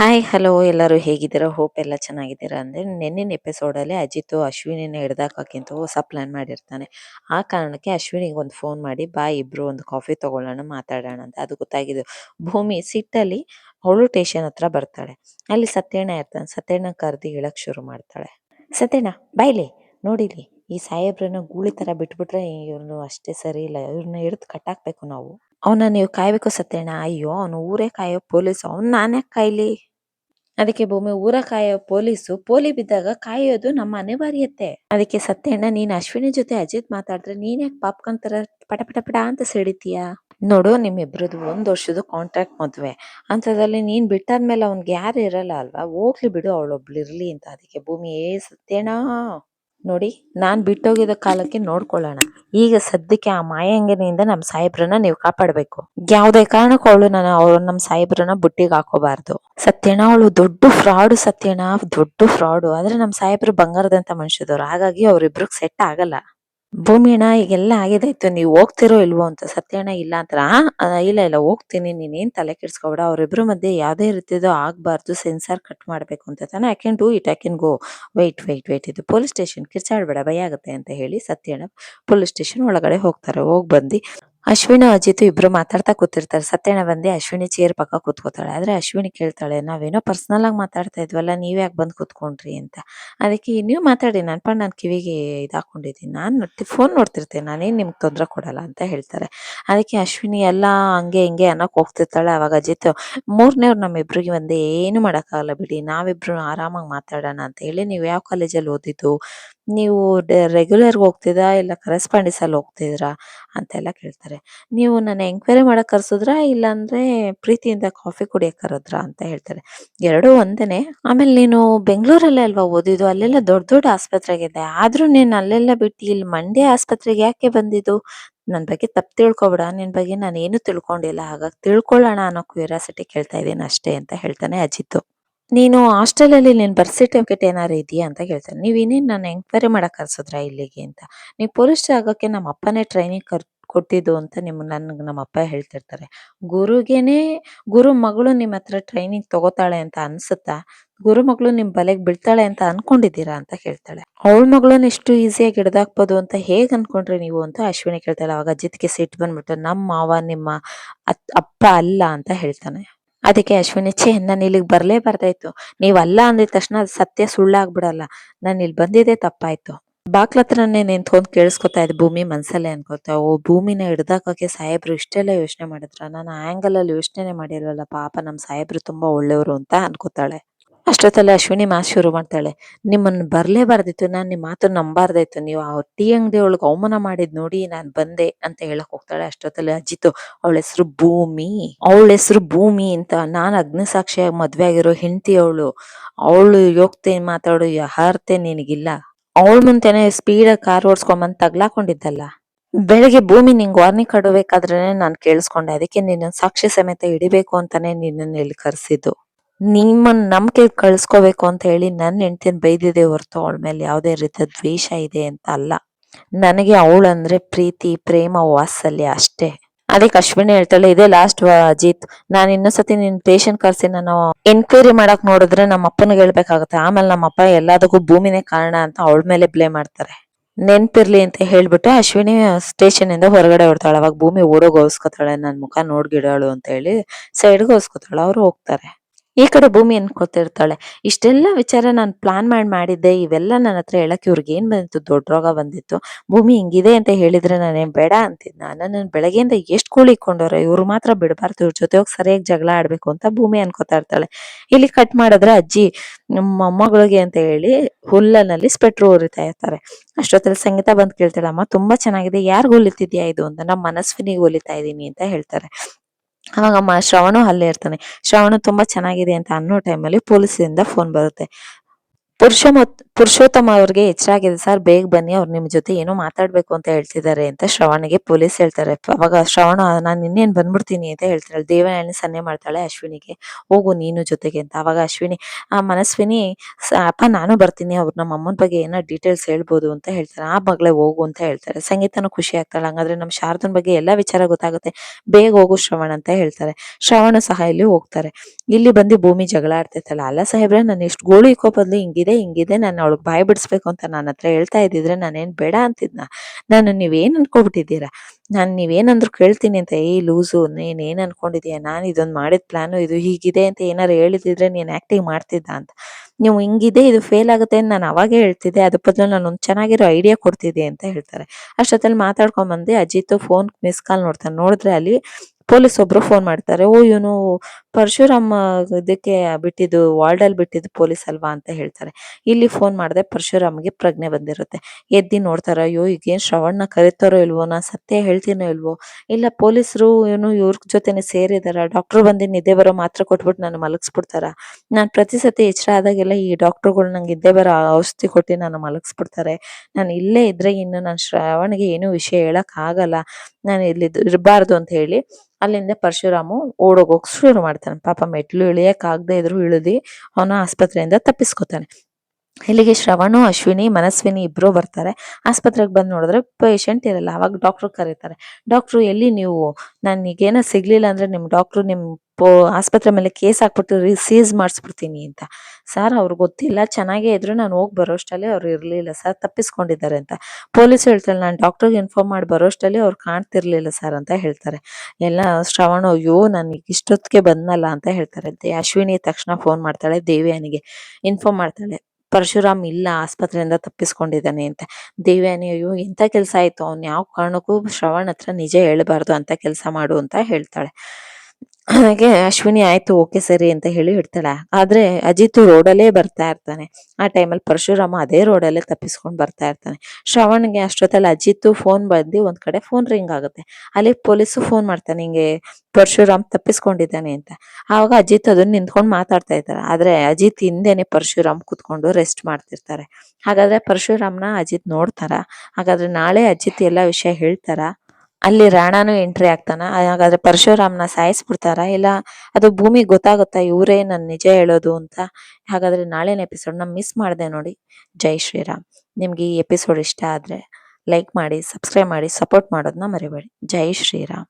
Hi hello ಎಲ್ಲರೂ ಹೇಗಿದ್ದೀರಾ? Hope ಎಲ್ಲ ಚೆನ್ನಾಗಿದ್ದೀರಾ? ಅಂದ್ರೆ ನೆನ್ನಿನ ಎಪಿಸೋಡಲ್ಲಿ ಅಜಿತ್ ಅಶ್ವಿನಿನ ಹಿಡ್ದಾಕಿಂತ ಹೊಸ ಪ್ಲ್ಯಾನ್ ಮಾಡಿರ್ತಾನೆ. ಆ ಕಾರಣಕ್ಕೆ ಅಶ್ವಿನಿಗೆ ಒಂದು ಫೋನ್ ಮಾಡಿ, ಬಾ ಇಬ್ರು ಒಂದು ಕಾಫಿ ತಗೊಳ್ಳೋಣ, ಮಾತಾಡೋಣ ಅಂತ. ಅದು ಗೊತ್ತಾಗಿದ್ದು. ಭೂಮಿ ಸಿಟ್ಟಲ್ಲಿ ಅವಳು ಟೇಷನ್ ಹತ್ರ ಬರ್ತಾಳೆ. ಅಲ್ಲಿ ಸತ್ಯಣ್ಣ ಇರ್ತಾನೆ. ಸತ್ಯಣ್ಣ ಕರೆದು ಹೇಳಕ್ ಶುರು ಮಾಡ್ತಾಳೆ. ಸತ್ಯಣ್ಣ ಬಾಯ್ಲಿ ನೋಡಿಲಿ ಈ ಸಾಹೇಬ್ರನ್ನ ಗೂಳಿ ತರ ಬಿಟ್ಬಿಟ್ರೆ ಇವ್ರನ್ನು ಅಷ್ಟೇ ಸರಿ ಇಲ್ಲ. ಇವ್ರನ್ನ ಹಿಡಿದು ಕಟ್ಟಾಕ್ಬೇಕು ನಾವು. ಅವನ ನೀವು ಕಾಯ್ಬೇಕು ಸತ್ಯಣ್ಣ. ಅಯ್ಯೋ, ಅವನು ಊರೇ ಕಾಯೋ ಪೊಲೀಸ್. ಅವ್ನು ನಾನೇ ಕಾಯ್ಲಿ. ಅದಕ್ಕೆ ಭೂಮಿ ಊರ ಕಾಯೋ ಪೊಲೀಸು ಪೋಲಿ ಬಿದ್ದಾಗ ಕಾಯೋದು ನಮ್ಮ ಅನಿವಾರ್ಯತೆ. ಅದಕ್ಕೆ ಸತ್ಯಣ್ಣ, ನೀನ್ ಅಶ್ವಿನಿ ಜೊತೆ ಅಜಿತ್ ಮಾತಾಡಿದ್ರೆ ನೀನ್ ಯಾಕೆ ತರ ಪಟ ಪಟ ಪಟ ಅಂತ ಸೆಳಿತೀಯ ನೋಡು, ನಿಮ್ಮಿಬ್ರದ್ದು ಒಂದ್ ವರ್ಷದ ಕಾಂಟ್ರಾಕ್ಟ್ ಮದ್ವೆ. ಅಂತದ್ರಲ್ಲಿ ನೀನ್ ಬಿಟ್ಟಾದ್ಮೇಲೆ ಅವ್ನ್ಗೆ ಯಾರು ಇರಲ್ಲ ಅಲ್ವಾ? ಹೋಗ್ಲಿ ಬಿಡು, ಅವಳೊಬ್ಳು ಇರ್ಲಿ ಅಂತ. ಅದಕ್ಕೆ ಭೂಮಿ, ಏ ಸತ್ಯಣ್ಣ! ನೋಡಿ, ನಾನು ಬಿಟ್ಟೋಗಿದ ಕಾಲಕ್ಕೆ ನೋಡ್ಕೊಳ್ಳೋಣ. ಈಗ ಸದ್ಯಕ್ಕೆ ಆ ಮಾಯಂಗನಿಯಿಂದ ನಮ್ಮ ಸಾಹೇಬ್ರನ್ನ ನೀವು ಕಾಪಾಡ್ಬೇಕು. ಯಾವುದೇ ಕಾರಣಕ್ಕೂ ಅವಳು ನಾನು ಅವ್ರು ನಮ್ಮ ಸಾಹೇಬ್ರನ್ನ ಬುಟ್ಟಿಗೆ ಹಾಕೋಬಾರ್ದು. ಸತ್ಯಣ್ಣ, ಅವಳು ದೊಡ್ಡ ಫ್ರಾಡ್ ಸತ್ಯಣ್ಣ. ದೊಡ್ಡ ಫ್ರಾಡ್. ಆದ್ರೆ ನಮ್ಮ ಸಾಹೇಬ್ರು ಬಂಗಾರದಂತ ಮನುಷ್ಯದವ್ರು. ಹಾಗಾಗಿ ಅವ್ರಿಬ್ರಿಗೆ ಸೆಟ್ ಆಗಲ್ಲ. ಭೂಮಿ ಅಣ್ಣ ಈಗೆಲ್ಲ ಆಗಿದಾಯ್ತು ನೀವು ಹೋಗ್ತಿರೋ ಇಲ್ವೋ ಅಂತ. ಸತ್ಯಣ್ಣ ಇಲ್ಲ ಅಂತ ಇಲ್ಲ ಇಲ್ಲ, ಹೋಗ್ತೀನಿ. ನೀನೇನ್ ತಲೆ ಕೆಡ್ಸ್ಕೊಬೇಡ. ಅವ್ರಿಬ್ರು ಮಧ್ಯೆ ಯಾವ್ದೇ ರೀತಿದು ಆಗ್ಬಾರ್ದು. ಸೆನ್ಸಾರ್ ಕಟ್ ಮಾಡ್ಬೇಕು ಅಂತ ತಾನೆ. I can do it I can go wait wait wait ಇದು ಪೊಲೀಸ್ ಸ್ಟೇಷನ್ ಕಿರ್ಚಾಡ್ಬೇಡ. ಭಯ ಆಗುತ್ತೆ ಅಂತ ಹೇಳಿ ಸತ್ಯಣ್ಣ ಪೊಲೀಸ್ ಸ್ಟೇಷನ್ ಒಳಗಡೆ ಹೋಗ್ತಾರೆ. ಹೋಗ್ ಬಂದು ಅಶ್ವಿನ ಅಜಿತು ಇಬ್ರು ಮಾತಾಡ್ತಾ ಕೂತಿರ್ತಾರೆ. ಸತ್ಯಣ್ಣ ಬಂದು ಅಶ್ವಿನಿ ಚೇರ್ ಪಕ್ಕ ಕೂತ್ಕೋತಾಳೆ ಆದ್ರೆ ಅಶ್ವಿನಿ ಕೇಳ್ತಾಳೆ, ನಾವೇನೋ ಪರ್ಸನಲ್ ಆಗಿ ಮಾತಾಡ್ತಾ ಇದ್ವಲ್ಲ, ನೀವ್ ಯಾಕೆ ಬಂದು ಕೂತ್ಕೊಂಡ್ರಿ ಅಂತ? ಅದಕ್ಕೆ ನೀವು ಮಾತಾಡಿ, ನನ್ ಪಣ್ಣ ನಾನ್ ಕಿವಿಗೆ ಇದಾಕೊಂಡಿದ್ದೀನಿ. ನೋಡ್ತಿ ಫೋನ್ ನೋಡ್ತಿರ್ತೇನೆ. ನಾನೇನ್ ನಿಮ್ಗೆ ತೊಂದರೆ ಕೊಡಲ್ಲ, ಅಂತ ಹೇಳ್ತಾರೆ. ಅದಕ್ಕೆ ಅಶ್ವಿನಿ ಎಲ್ಲಾ ಹಂಗೆ ಹಿಂಗೆ ಅನ್ನೋಕೆ ಹೋಗ್ತಿರ್ತಾಳೆ. ಅವಾಗ ಅಜಿತ್ ಮೂರನೇವ್ರು ನಮ್ಮಿಬ್ರಿಗೆ ಒಂದೇ ಏನು ಮಾಡೋಕ್ಕಾಗಲ್ಲ ಬಿಡಿ. ನಾವಿಬ್ರು ಆರಾಮಾಗಿ ಮಾತಾಡೋಣ ಅಂತ ಹೇಳಿ, ನೀವು ಯಾವ ಕಾಲೇಜಲ್ಲಿ ಓದಿದ್ದು? ನೀವು ರೆಗ್ಯುಲರ್ ಹೋಗ್ತಿದ್ರಾ ಇಲ್ಲ ಕರೆಸ್ಪಾಂಡಿಸಲ್ಲಿ ಹೋಗ್ತಿದ್ರಾ ಅಂತೆಲ್ಲ ಕೇಳ್ತಾರೆ. ನೀವು ನನ್ನ ಎಂಕ್ವೈರಿ ಮಾಡಕ್ಕೆ ಕರ್ಸಿದ್ರಾ ಇಲ್ಲಾಂದರೆ ಪ್ರೀತಿಯಿಂದ ಕಾಫಿ ಕುಡಿಯೋಕೆ ಕರೆದ್ರಾ ಅಂತ ಹೇಳ್ತಾರೆ. ಎರಡೂ ಒಂದೇ ಆಮೇಲೆ ನೀನು ಬೆಂಗಳೂರಲ್ಲೇ ಅಲ್ವಾ ಓದಿದ್ದು? ಅಲ್ಲೆಲ್ಲ ದೊಡ್ಡ ದೊಡ್ಡ ಆಸ್ಪತ್ರೆಗಿದೆ ಆದ್ರೂ ನೀನು ಅಲ್ಲೆಲ್ಲ ಬಿಟ್ಟು ಇಲ್ಲಿ ಮಂಡ್ಯ ಆಸ್ಪತ್ರೆಗೆ ಯಾಕೆ ಬಂದಿದ್ದು? ನನ್ನ ಬಗ್ಗೆ ತಪ್ಪು ತಿಳ್ಕೊಬೇಡ. ನಿನ್ ಬಗ್ಗೆ ನಾನು ಏನು ತಿಳ್ಕೊಂಡಿಲ್ಲ. ಹಾಗಾಗಿ ತಿಳ್ಕೊಳ್ಳೋಣ ಅನ್ನೋ ಕ್ಯೂರಿಯಾಸಿಟಿ ಕೇಳ್ತಾ ಇದ್ದೀನಿ ಅಷ್ಟೇ ಅಂತ ಹೇಳ್ತಾನೆ ಅಜಿತ್ ನೀನು ಹಾಸ್ಟೆಲ್ ಅಲ್ಲಿ ನಿನ್ ಬರ್ತ್ ಸರ್ಟಿಫಿಕೇಟ್ ಏನಾರು ಇದೆಯಾ ಅಂತ ಕೇಳ್ತಾರೆ ನೀವ್ ನಾನು ಎಂಕ್ವೈರಿ ಮಾಡಕ್ ಕರ್ಸಿದ್ರ ಇಲ್ಲಿಗೆ ಅಂತ. ನೀವು ಪೊಲೀಸ್ ಆಗೋಕ್ಕೆ ನಮ್ಮ ಅಪ್ಪನೇ ಟ್ರೈನಿಂಗ್ ಕರ್ ಕೊಟ್ಟಿದ್ದು ಅಂತ ನಿಮ್ಮ ನನ್ಗೆ ನಮ್ಮ ಅಪ್ಪ ಹೇಳ್ತಿರ್ತಾರೆ. ಗುರುಗೇನೆ, ಗುರು ಮಗಳು ನಿಮ್ಮ ಹತ್ರ ಟ್ರೈನಿಂಗ್ ತಗೋತಾಳೆ ಅಂತ ಅನ್ಸುತ್ತಾ? ಗುರು ಮಗಳು ನಿಮ್ಮ ಬಲೆಗೆ ಬೀಳ್ತಾಳೆ ಅಂತ ಅನ್ಕೊಂಡಿದ್ದೀರಾ ಅಂತ ಕೇಳ್ತಾಳೆ. ಅವಳ ಮಗಳನ್ನ ಇಷ್ಟು ಈಸಿಯಾಗಿ ಹಿಡ್ದಾಕ್ಬೋದು ಅಂತ ಹೇಗೆ ಅನ್ಕೊಂಡ್ರಿ ನೀವು ಅಂತ ಅಶ್ವಿನಿ ಕೇಳ್ತಾಳೆ. ಅವಾಗ ಅಜಿತ್ಗೆ ಸಿಟ್ಟು ಬಂದ್ಬಿಟ್ಟು ನಮ್ಮ ಮಾವ ನಿಮ್ಮ ಅಪ್ಪ ಅಲ್ಲ ಅಂತ ಹೇಳ್ತಾನೆ. ಅದಕ್ಕೆ ಅಶ್ವಿನಿ, ಛೇ, ನಾನು ಇಲ್ಲಿಗೆ ಬರ್ಲೇಬಾರ್ದಾಯ್ತು ನೀವ್ ಅಲ್ಲ ಅಂದಿದ ತಕ್ಷಣ ಅದು ಸತ್ಯ ಸುಳ್ಳಾಗ್ಬಿಡಲ್ಲ. ನಾನು ಇಲ್ಲಿ ಬಂದಿದ್ದೆ ತಪ್ಪಾಯ್ತು. ಬಾಕ್ಲ ಹತ್ರನೇ ನಿಂತ್ಕೊಂಡು ಕೇಳಿಸ್ಕೊತಾ ಇದ್ದೆ ಭೂಮಿ ಮನ್ಸಲ್ಲೇ ಅನ್ಕೋತಾ, ಓ, ಭೂಮಿನ ಹಿಡ್ದಾಕೋಕೆ ಸಾಹೇಬ್ರು ಇಷ್ಟೆಲ್ಲ ಯೋಚನೆ ಮಾಡಿದ್ರ? ನಾನು ಆಂಗಲ್ ಅಲ್ಲಿ ಯೋಚನೆ ಮಾಡಿರಲ್ಲ ಪಾಪ ನಮ್ ಸಾಹೇಬ್ರು ತುಂಬಾ ಒಳ್ಳೆಯವರು ಅಂತ ಅನ್ಕೋತಾಳೆ. ಅಷ್ಟೊತ್ತಲ್ಲಿ ಅಶ್ವಿನಿ ಮಾತು ಶುರು ಮಾಡ್ತಾಳೆ. ನಿಮ್ಮನ್ನ ಬರಲೇಬಾರ್ದಿತ್ತು, ನಾನ್ ನಿಮ್ ಮಾತು ನಂಬಾರ್ದಾಯ್ತು. ನೀವು ಆ ಟೀ ಅಂಗಡಿ ಒಳಗೆ ಅವಮಾನ ಮಾಡಿದ್ ನೋಡಿ ನಾನ್ ಬಂದೆ ಅಂತ ಹೇಳಕ್ ಹೋಗ್ತಾಳೆ ಅಷ್ಟೊತ್ತಲ್ಲಿ ಅಜ್ಜಿತು ಅವಳ ಹೆಸರು ಭೂಮಿ, ಅವಳ ಹೆಸರು ಭೂಮಿ ಅಂತ ನಾನ್ ಅಗ್ನಿಸಾಕ್ಷಿಯಾಗಿ ಮದ್ವೆ ಆಗಿರೋ ಹೆಂಡತಿ ಅವಳು. ಅವಳು ಯೋಗ್ತೆ ಮಾತಾಡೋ ಯಾರ್ತೆ ನಿನಗಿಲ್ಲ. ಅವಳ ಮುಂತೆನೆ ಸ್ಪೀಡ್ ಕಾರ್ ಓಡ್ಸ್ಕೊಂಬಂದ್ ತಗ್ಲಾಕೊಂಡಿದ್ದಲ್ಲ. ಬೆಳಗ್ಗೆ ಭೂಮಿ ನಿಂಗ್ ವಾರ್ನಿಂಗ್ ಕಡಬೇಕಾದ್ರೆ ನಾನ್ ಕೇಳಿಸ್ಕೊಂಡೆ. ಅದಕ್ಕೆ ನಿನ್ನ ಸಾಕ್ಷಿ ಸಮೇತ ಇಡಿಬೇಕು ಅಂತಾನೆ ನಿನ್ನನ್ನ ಇಲ್ಲಿ ಕರ್ಸಿದ್ದು. ನಿಮ್ಮನ್ ನಂಬಿಕೆ ಕಳ್ಸ್ಕೋಬೇಕು ಅಂತ ಹೇಳಿ ನನ್ನ ಹೆಂಡತಿನ ಬೈದಿದೆ ಹೊರತು ಅವಳ ಮೇಲೆ ಯಾವುದೇ ರೀತಿಯ ದ್ವೇಷ ಇದೆ ಅಂತ ಅಲ್ಲ. ನನಗೆ ಅವಳಂದ್ರೆ ಪ್ರೀತಿ, ಪ್ರೇಮ, ವಾತ್ಸಲ್ಯ ಅಷ್ಟೇ. ಅದಕ್ಕೆ ಅಶ್ವಿನಿ ಹೇಳ್ತಾಳೆ, ಇದೇ ಲಾಸ್ಟ್ ಅಜಿತ್. ನಾನು ಇನ್ನೊಂದ್ಸತಿ ನಿನ್ ಪೇಷಂಟ್ ಕರ್ಸಿ ನಾನು ಎನ್ಕ್ವೈರಿ ಮಾಡಕ್ ನೋಡಿದ್ರೆ ನಮ್ಮ ಅಪ್ಪನಿಗೆ ಹೇಳ್ಬೇಕಾಗತ್ತೆ. ಆಮೇಲೆ ನಮ್ಮ ಅಪ್ಪ ಎಲ್ಲದಕ್ಕೂ ಭೂಮಿನೇ ಕಾರಣ ಅಂತ ಅವಳ ಮೇಲೆ ಬ್ಲೇ ಮಾಡ್ತಾರೆ. ನೆನ್ಪಿರ್ಲಿ ಅಂತ ಹೇಳ್ಬಿಟ್ಟು ಅಶ್ವಿನಿ ಸ್ಟೇಷನ್ ಇಂದ ಹೊರಗಡೆ ಹೊಡ್ತಾಳೆ ಅವಾಗ ಭೂಮಿ ಓಡೋಗ್ ಹೋಗಿಸ್ಕೊತಾಳೆ. ನನ್ ಮುಖ ನೋಡ್ಗಿಡಾಳು ಅಂತ ಹೇಳಿ ಸೈಡ್ಗೆ ಹೋಸ್ಕೋತಾಳೆ ಅವ್ರು ಹೋಗ್ತಾರೆ. ಈ ಕಡೆ ಭೂಮಿ ಅನ್ಕೋತಿರ್ತಾಳೆ. ಇಷ್ಟೆಲ್ಲ ವಿಚಾರ ನಾನು ಪ್ಲಾನ್ ಮಾಡಿ ಮಾಡಿದ್ದೆ, ಇವೆಲ್ಲ ನನ್ನ ಹತ್ರ ಹೇಳಕ್ ಇವ್ರಿಗೆ ಏನ್ ಬಂದಿತ್ತು? ದೊಡ್ಡ ರೋಗ ಬಂದಿತ್ತು. ಭೂಮಿ ಹಿಂಗಿದೆ ಅಂತ ಹೇಳಿದ್ರೆ ನಾನೇನ್ ಬೇಡ ಅಂತಿದ್ನ ನನ್ನ ಬೆಳಗ್ಗೆಯಿಂದ ಎಷ್ಟ್ ಕೂಳಿ ಇಕ್ಕೊಂಡವ್ರೆ ಇವ್ರು ಮಾತ್ರ ಬಿಡಬಾರ್ದು. ಇವ್ರ ಜೊತೆ ಹೋಗಿ ಸರಿಯಾಗಿ ಜಗಳ ಆಡ್ಬೇಕು ಅಂತ ಭೂಮಿ ಅನ್ಕೋತಾ ಇರ್ತಾಳೆ. ಇಲ್ಲಿ ಕಟ್ ಮಾಡಿದ್ರೆ ಅಜ್ಜಿ ನಮ್ಮ ಮೊಮ್ಮಗಳಿಗೆ ಅಂತ ಹೇಳಿ ಹುಲ್ಲನಲ್ಲಿ ಸ್ಪೆಟ್ರು ಉರಿತಾ ಇರ್ತಾರೆ. ಅಷ್ಟೊತ್ತಲ್ಲಿ ಸಂಗೀತ ಬಂದ್ ಕೇಳ್ತಾಳೆ, ಅಮ್ಮ, ತುಂಬಾ ಚೆನ್ನಾಗಿದೆ. ಯಾರು ಹೊಲಿತಿದ್ಯಾ ಇದು? ಅಂತ ನಮ್ಮ ಮನಸ್ವಿನಿಗೆ ಹೊಲಿತಾ ಇದೀನಿ ಅಂತ ಹೇಳ್ತಾರೆ. ಅವಾಗಮ್ಮ ಶ್ರವಣು ಅಲ್ಲೇ ಇರ್ತಾನೆ. ಶ್ರವಣು ತುಂಬಾ ಚೆನ್ನಾಗಿದೆ ಅಂತ ಅನ್ನೋ ಟೈಮಲ್ಲಿ ಇಂದ ಫೋನ್ ಬರುತ್ತೆ. ಪುರುಷ ಪುರುಷೋತ್ತಮ ಅವ್ರಿಗೆ ಹೆಚ್ಚಾಗಿದೆ. ಸರ್, ಬೇಗ ಬನ್ನಿ, ಅವ್ರು ನಿಮ್ ಜೊತೆ ಏನೋ ಮಾತಾಡ್ಬೇಕು ಅಂತ ಹೇಳ್ತಿದ್ದಾರೆ ಅಂತ ಶ್ರವಣಿಗೆ ಪೊಲೀಸ್ ಹೇಳ್ತಾರೆ. ಅವಾಗ ಶ್ರವಣ, ನಾನು ಇನ್ನೇನ್ ಬಂದ್ಬಿಡ್ತೀನಿ ಅಂತ ಹೇಳ್ತಾರೆ ದೇವಯಾನಿ ಸನ್ನೆ ಮಾಡ್ತಾಳೆ ಅಶ್ವಿನಿಗೆ. ಹೋಗು ನೀನು ಜೊತೆಗೆ ಅಂತ. ಅವಾಗ ಅಶ್ವಿನಿ, ಆ ಮನಸ್ವಿನಿ ಅಪ್ಪ ನಾನು ಬರ್ತೀನಿ, ಅವ್ರು ನಮ್ಮ ಅಮ್ಮನ ಬಗ್ಗೆ ಏನೋ ಡೀಟೇಲ್ಸ್ ಹೇಳ್ಬೋದು ಅಂತ ಹೇಳ್ತಾರೆ. ಆ ಮಗಳೇ ಹೋಗು ಅಂತ ಹೇಳ್ತಾರೆ. ಸಂಗೀತನೂ ಖುಷಿ ಆಗ್ತಾಳೆ. ಹಂಗಾದ್ರೆ ನಮ್ಮ ಶಾರದನ್ ಬಗ್ಗೆ ಎಲ್ಲಾ ವಿಚಾರ ಗೊತ್ತಾಗುತ್ತೆ. ಬೇಗ ಹೋಗು ಶ್ರವಣ ಅಂತ ಹೇಳ್ತಾರೆ. ಶ್ರವಣ ಸಹ ಇಲ್ಲಿ ಹೋಗ್ತಾರೆ. ಇಲ್ಲಿ ಬಂದು ಭೂಮಿ ಜಗಳ ಆಡ್ತೈತಲ್ಲ. ಅಲ್ಲ ಸಾಹೇಬ್ರೆ, ನಾನು ಎಷ್ಟು ಗೋಳು ಇಕ್ಕೋ ಬದ್ಲು ಹಿಂಗಿದೆ. ಹಿಂಗಿದೆ, ನಾನು ಅವಳಿಗೆ ಬಾಯ್ ಬಿಡಿಸ್ಬೇಕು ಅಂತ ನನ್ನ ಹತ್ರ ಹೇಳ್ತಾ ಇದ್ದಿದ್ರೆ ನಾನೇನ್ ಬೇಡ ಅಂತಿದ್ನ. ನಾನು ನೀವೇನ್ ಅನ್ಕೊಬಿಟ್ಟಿದ್ದೀರಾ? ನಾನು ನೀವೇನಂದ್ರು ಕೇಳ್ತೀನಿ ಅಂತ, ಏ ಲೂಸು, ನೀನ್ ಏನ್ ಅನ್ಕೊಂಡಿದೀಯ? ನಾನು ಇದೊಂದು ಮಾಡಿದ ಪ್ಲಾನು, ಇದು ಹೀಗಿದೆ ಅಂತ ಏನಾರು ಹೇಳಿದಿದ್ರೆ ನೀನು ಆಕ್ಟಿಂಗ್ ಮಾಡ್ತಿದ್ದ ಅಂತ. ನೀವು ಹಿಂಗಿದೆ, ಇದು ಫೇಲ್ ಆಗುತ್ತೆ ಅಂತ ನಾನು ಅವಾಗೇ ಹೇಳ್ತಿದ್ದೆ. ಅದ್ರ ಬದಲು ನಾನು ಒಂದು ಚೆನ್ನಾಗಿರೋ ಐಡಿಯಾ ಕೊಡ್ತಿದ್ದೆ ಅಂತ ಹೇಳ್ತಾರೆ. ಅಷ್ಟೊತ್ತಲ್ಲಿ ಮಾತಾಡ್ಕೊಂಡ್ ಬಂದೆ ಅಜಿತ್ ಫೋನ್ ಮಿಸ್ ಕಾಲ್ ನೋಡ್ತಾನೆ. ನೋಡಿದ್ರೆ ಅಲ್ಲಿ ಪೊಲೀಸ್ ಒಬ್ರು ಫೋನ್ ಮಾಡ್ತಾರೆ. ಓ, ಇವನು ಪರಶುರಾಮ ಇದಕ್ಕೆ ಬಿಟ್ಟಿದ್ದು, ವಾರ್ಡಲ್ಲಿ ಬಿಟ್ಟಿದ್ದು ಪೊಲೀಸ್ ಅಲ್ವಾ ಅಂತ ಹೇಳ್ತಾರೆ. ಇಲ್ಲಿ ಫೋನ್ ಮಾಡಿದ್ರೆ ಪರಶುರಾಮ್ಗೆ ಪ್ರಜ್ಞೆ ಬಂದಿರುತ್ತೆ. ಎದ್ದಿ ನೋಡ್ತಾರ, ಅಯ್ಯೋ, ಈಗೇನ್ ಶ್ರವಣ್ನ ಕರೀತಾರೋ ಇಲ್ವೋ, ನಾ ಸತ್ಯ ಹೇಳ್ತೀನೋ ಇಲ್ವೋ? ಇಲ್ಲ, ಪೊಲೀಸರು ಇವನು ಇವ್ರ ಜೊತೆನೆ ಸೇರಿದಾರ? ಡಾಕ್ಟರ್ ಬಂದು ನಿದ್ದೆ ಬರೋ ಮಾತ್ರ ಕೊಟ್ಬಿಟ್ಟು ನಾನು ಮಲಗಿಸ್ಬಿಡ್ತಾರ? ನಾನ್ ಪ್ರತಿ ಸತಿ ಎಚ್ಚರ ಆದಾಗೆಲ್ಲ ಈ ಡಾಕ್ಟರ್ಗಳು ನಂಗೆ ಇದ್ದೇ ಬರೋ ಔಷಧಿ ಕೊಟ್ಟು ನಾನು ಮಲಗಿಸ್ಬಿಡ್ತಾರೆ. ನಾನು ಇಲ್ಲೇ ಇದ್ರೆ ಇನ್ನು ನಾನು ಶ್ರವಣ್ಗೆ ಏನು ವಿಷಯ ಹೇಳಕ್ ಆಗಲ್ಲ. ನಾನು ಇಲ್ಲಿ ಇರಬಾರ್ದು ಅಂತ ಹೇಳಿ, ಅಲ್ಲಿಂದ ಪರಶುರಾಮು ಓಡೋಗೋಕ್ ಶುರು ಮಾಡ್ತಾನೆ. ಪಾಪ ಮೆಟ್ಲು ಇಳಿಯಕ್ ಆಗದೆ ಇದ್ರು ಇಳಿದಿ ಅವನು ಆಸ್ಪತ್ರೆಯಿಂದ ತಪ್ಪಿಸ್ಕೊತಾನೆ. ಇಲ್ಲಿಗೆ ಶ್ರವಣು, ಅಶ್ವಿನಿ, ಮನಸ್ವಿನಿ ಇಬ್ರು ಬರ್ತಾರೆ. ಆಸ್ಪತ್ರೆಗೆ ಬಂದು ನೋಡಿದ್ರೆ ಪೇಷಂಟ್ ಇರಲ್ಲ. ಅವಾಗ ಡಾಕ್ಟರ್ ಕರೀತಾರೆ. ಡಾಕ್ಟ್ರು ಎಲ್ಲಿ ನೀವು? ನನಗೇನೋ ಸಿಗ್ಲಿಲ್ಲ ಅಂದ್ರೆ ನಿಮ್ ಡಾಕ್ಟ್ರು ನಿಮ್ ಪೋ ಆಸ್ಪತ್ರೆ ಮೇಲೆ ಕೇಸ್ ಹಾಕ್ಬಿಟ್ಟು ಸೀಸ್ ಮಾಡಿಸ್ಬಿಡ್ತೀನಿ ಅಂತ. ಸರ್ ಅವ್ರು ಗೊತ್ತಿಲ್ಲ, ಚೆನ್ನಾಗೇ ಇದ್ರು, ನಾನು ಹೋಗಿ ಬರೋಷ್ಟಲ್ಲಿ ಅವ್ರು ಇರಲಿಲ್ಲ ಸರ್, ತಪ್ಪಿಸ್ಕೊಂಡಿದ್ದಾರೆ ಅಂತ. ಪೊಲೀಸ್ ಹೇಳ್ತಾರೆ, ನಾನು ಡಾಕ್ಟರ್ಗೆ ಇನ್ಫಾರ್ಮ್ ಮಾಡಿ ಬರೋಷ್ಟಲ್ಲಿ ಅವ್ರು ಕಾಣ್ತಿರ್ಲಿಲ್ಲ ಸರ್ ಅಂತ ಹೇಳ್ತಾರೆ. ಎಲ್ಲ ಶ್ರವಣ, ಅಯ್ಯೋ ನನಗೆ ಇಷ್ಟೊತ್ತಿಗೆ ಬಂದಲ್ಲ ಅಂತ ಹೇಳ್ತಾರೆ ಅಶ್ವಿನಿ ತಕ್ಷಣ ಫೋನ್ ಮಾಡ್ತಾಳೆ, ದೇವ್ಯಾನಿಗೆ ಇನ್ಫಾರ್ಮ್ ಮಾಡ್ತಾಳೆ, ಪರಶುರಾಮ್ ಇಲ್ಲ, ಆಸ್ಪತ್ರೆಯಿಂದ ತಪ್ಪಿಸ್ಕೊಂಡಿದ್ದಾನೆ ಅಂತ. ದೇವ್ಯಾನಿ, ಅಯ್ಯೋ ಎಂಥ ಕೆಲಸ ಆಯ್ತು? ಅವ್ನು ಯಾವ ಕಾರಣಕ್ಕೂ ಶ್ರವಣ್ ಹತ್ರ ನಿಜ ಹೇಳಬಾರ್ದು ಅಂತ ಕೆಲಸ ಮಾಡು ಅಂತ ಹೇಳ್ತಾಳೆ. ಹಾಗೆ ಅಶ್ವಿನಿ ಆಯ್ತು, ಓಕೆ ಸರಿ ಅಂತ ಹೇಳಿ ಇಡ್ತಾಳೆ. ಆದ್ರೆ ಅಜಿತ್ ರೋಡಲ್ಲೇ ಬರ್ತಾ ಇರ್ತಾನೆ. ಆ ಟೈಮಲ್ಲಿ ಪರಶುರಾಮ ಅದೇ ರೋಡಲ್ಲೇ ತಪ್ಪಿಸ್ಕೊಂಡು ಬರ್ತಾ ಇರ್ತಾನೆ. ಶ್ರವಣ್ಗೆ ಅಷ್ಟೊತ್ತಲ್ಲಿ ಅಜಿತ್ ಫೋನ್ ಬಂದು ಒಂದ್ ಕಡೆ ಫೋನ್ ರಿಂಗ್ ಆಗುತ್ತೆ. ಅಲ್ಲಿ ಪೊಲೀಸು ಫೋನ್ ಮಾಡ್ತಾನೆ, ಹಿಂಗೆ ಪರಶುರಾಮ್ ತಪ್ಪಿಸ್ಕೊಂಡಿದ್ದಾನೆ ಅಂತ. ಆವಾಗ ಅಜಿತ್ ಅದನ್ನ ನಿಂತ್ಕೊಂಡು ಮಾತಾಡ್ತಾ ಇದ್ದಾರೆ. ಆದ್ರೆ ಅಜಿತ್ ಹಿಂದೆನೆ ಪರಶುರಾಮ್ ಕುತ್ಕೊಂಡು ರೆಸ್ಟ್ ಮಾಡ್ತಿರ್ತಾರೆ. ಹಾಗಾದ್ರೆ ಪರಶುರಾಮ್ನ ಅಜಿತ್ ನೋಡ್ತಾರ? ಹಾಗಾದ್ರೆ ನಾಳೆ ಅಜಿತ್ ಎಲ್ಲ ವಿಷಯ ಹೇಳ್ತಾರ? ಅಲ್ಲಿ ರಾಣಾನು ಎಂಟ್ರಿ ಆಗ್ತಾನ. ಹಾಗಾದ್ರೆ ಪರಶುರಾಮ್ನ ಸಾಯಿಸ್ಬಿಡ್ತಾರ? ಇಲ್ಲ, ಅದು ಭೂಮಿ ಗೊತ್ತಾಗುತ್ತಾ? ಇವರೇ ನನ್ ನಿಜ ಹೇಳೋದು ಅಂತ. ಹಾಗಾದ್ರೆ ನಾಳಿನ ಎಪಿಸೋಡ್ನ ಮಿಸ್ ಮಾಡಿದೆ ನೋಡಿ. ಜೈ ಶ್ರೀರಾಮ್. ನಿಮ್ಗೆ ಈ ಎಪಿಸೋಡ್ ಇಷ್ಟ ಆದ್ರೆ ಲೈಕ್ ಮಾಡಿ ಸಬ್ಸ್ಕ್ರೈಬ್ ಮಾಡಿ ಸಪೋರ್ಟ್ ಮಾಡೋದನ್ನ ಮರಿಬೇಡಿ. ಜೈ ಶ್ರೀರಾಮ್.